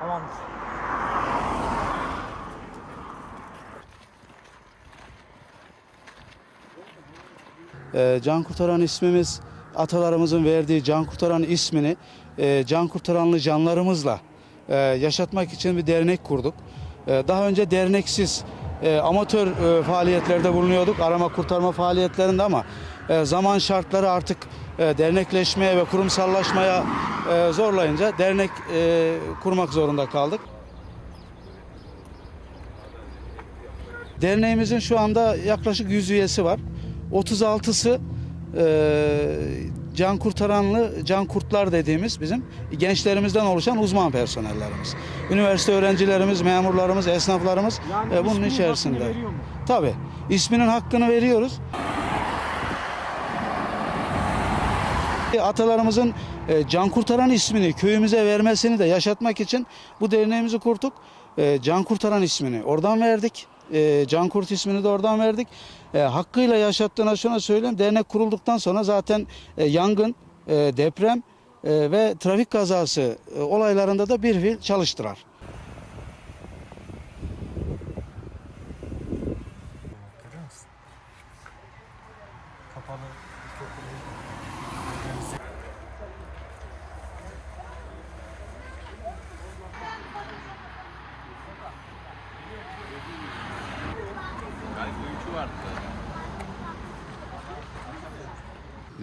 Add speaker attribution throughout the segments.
Speaker 1: Tamamdır.
Speaker 2: Ee, Can Kurtaran ismimiz atalarımızın verdiği Can Kurtaran ismini e, Can Kurtaranlı canlarımızla e, yaşatmak için bir dernek kurduk. E, Daha önce derneksiz e, amatör e, faaliyetlerde bulunuyorduk. Arama kurtarma faaliyetlerinde ama e, zaman şartları artık e, dernekleşmeye ve kurumsallaşmaya e, zorlayınca dernek e, kurmak zorunda kaldık. Derneğimizin şu anda yaklaşık 100 üyesi var. 36'sı e, can kurtaranlı, can kurtlar dediğimiz bizim gençlerimizden oluşan uzman personellerimiz. Üniversite öğrencilerimiz, memurlarımız, esnaflarımız
Speaker 1: Yani
Speaker 2: e, bunun içerisinde. Tabii. isminin hakkını veriyoruz. Atalarımızın e, can kurtaran ismini köyümüze vermesini de yaşatmak için bu derneğimizi kurduk. E, Can kurtaran ismini oradan verdik. E, Can ismini de oradan verdik. E, hakkıyla yaşattığına şuna söyleyeyim. Dernek kurulduktan sonra zaten e, yangın, e, deprem e, ve trafik kazası e, olaylarında da bir fil çalıştırar.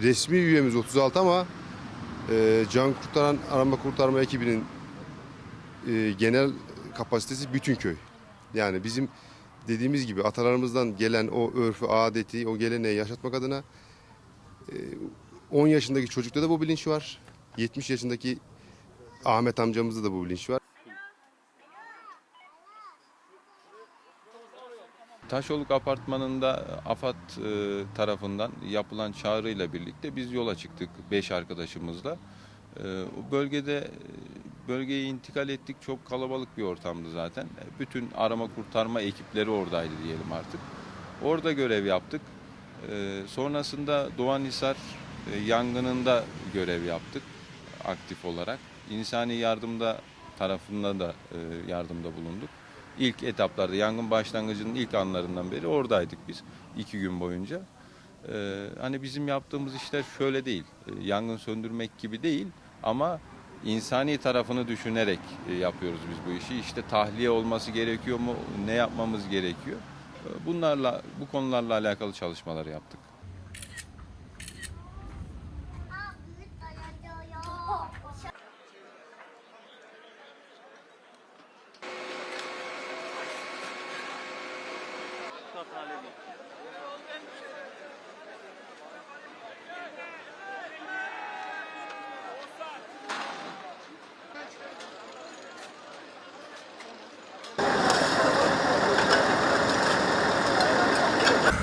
Speaker 3: Resmi üyemiz 36 ama e, can kurtaran arama kurtarma ekibinin e, genel kapasitesi bütün köy. Yani bizim dediğimiz gibi atalarımızdan gelen o örfü, adeti, o geleneği yaşatmak adına e, 10 yaşındaki çocukta da bu bilinç var. 70 yaşındaki Ahmet amcamızda da bu bilinç var.
Speaker 4: Taşoluk Apartmanı'nda AFAD e, tarafından yapılan çağrıyla birlikte biz yola çıktık beş arkadaşımızla. E, o bölgede e, bölgeye intikal ettik. Çok kalabalık bir ortamdı zaten. E, Bütün arama kurtarma ekipleri oradaydı diyelim artık. Orada görev yaptık. E, sonrasında Doğanhisar e, yangınında görev yaptık aktif olarak. İnsani yardımda tarafında da e, yardımda bulunduk. İlk etaplarda yangın başlangıcının ilk anlarından beri oradaydık biz iki gün boyunca. Ee, hani bizim yaptığımız işler şöyle değil, e, yangın söndürmek gibi değil ama insani tarafını düşünerek e, yapıyoruz biz bu işi. İşte tahliye olması gerekiyor mu, ne yapmamız gerekiyor? E, Bunlarla, bu konularla alakalı çalışmalar yaptık.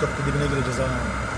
Speaker 1: Köprü dibine gireceğiz ha.